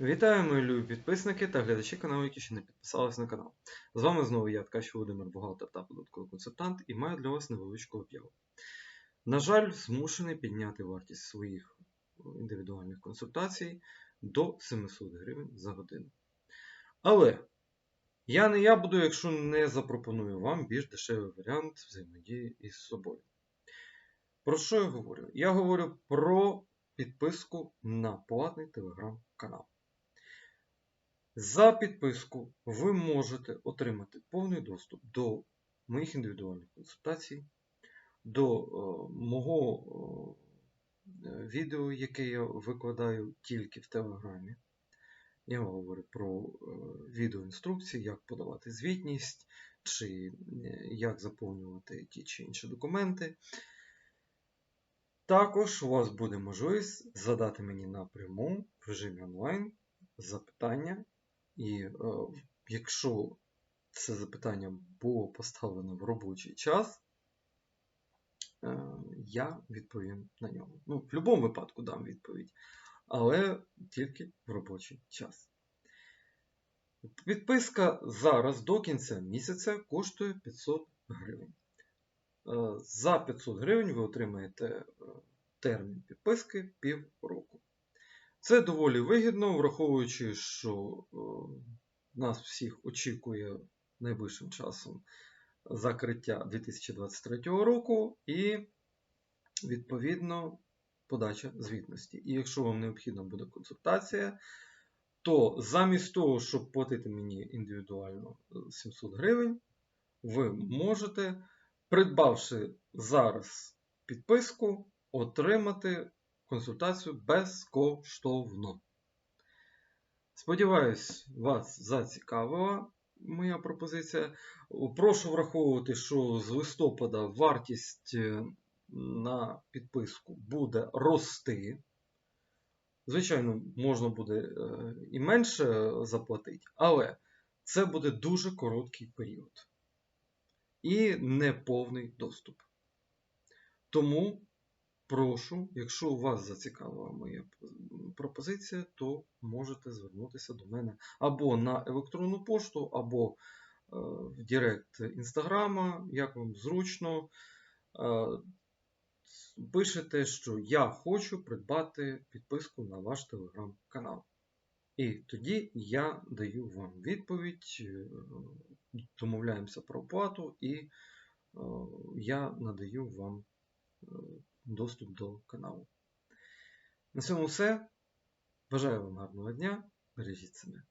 Вітаю, мої любі підписники та глядачі каналу, які ще не підписалися на канал. З вами знову я, Ткач Володимир, бухгалтер та податковий консультант, і маю для вас невеличку об'яву. На жаль, змушений підняти вартість своїх індивідуальних консультацій до 700 гривень за годину. Але я не я буду, якщо не запропоную вам більш дешевий варіант взаємодії із собою. Про що я говорю? Я говорю про підписку на платний телеграм-канал. За підписку ви можете отримати повний доступ до моїх індивідуальних консультацій, до е, мого е, відео, яке я викладаю тільки в Телеграмі. Я говорю про е, відеоінструкції, як подавати звітність, чи як заповнювати ті чи інші документи. Також у вас буде можливість задати мені напряму в режимі онлайн запитання. І е, якщо це запитання було поставлено в робочий час, е, я відповім на нього. Ну, в будь-якому випадку дам відповідь, але тільки в робочий час. Підписка зараз до кінця місяця коштує 500 гривень. Е, За 500 гривень ви отримаєте термін підписки півроку. Це доволі вигідно, враховуючи, що е, нас всіх очікує найближчим часом закриття 2023 року і, відповідно, подача звітності. І якщо вам необхідна буде консультація, то замість того, щоб платити мені індивідуально 700 гривень, ви можете, придбавши зараз підписку, отримати консультацію безкоштовно. Сподіваюсь, вас зацікавила моя пропозиція. Прошу враховувати, що з листопада вартість е, на підписку буде рости. Звичайно, можна буде е, і менше заплатити, але це буде дуже короткий період і неповний доступ. Тому прошу, якщо вас зацікавила моя пропозиція, то можете звернутися до мене або на електронну пошту, або е, в Директ Інстаграма, як вам зручно. Е, Пишете, що я хочу придбати підписку на ваш телеграм-канал. І тоді я даю вам відповідь, е, домовляємося про оплату, і я надаю вам доступ до каналу. На цьому все. Бажаю вам гарного дня. Бережіть себе.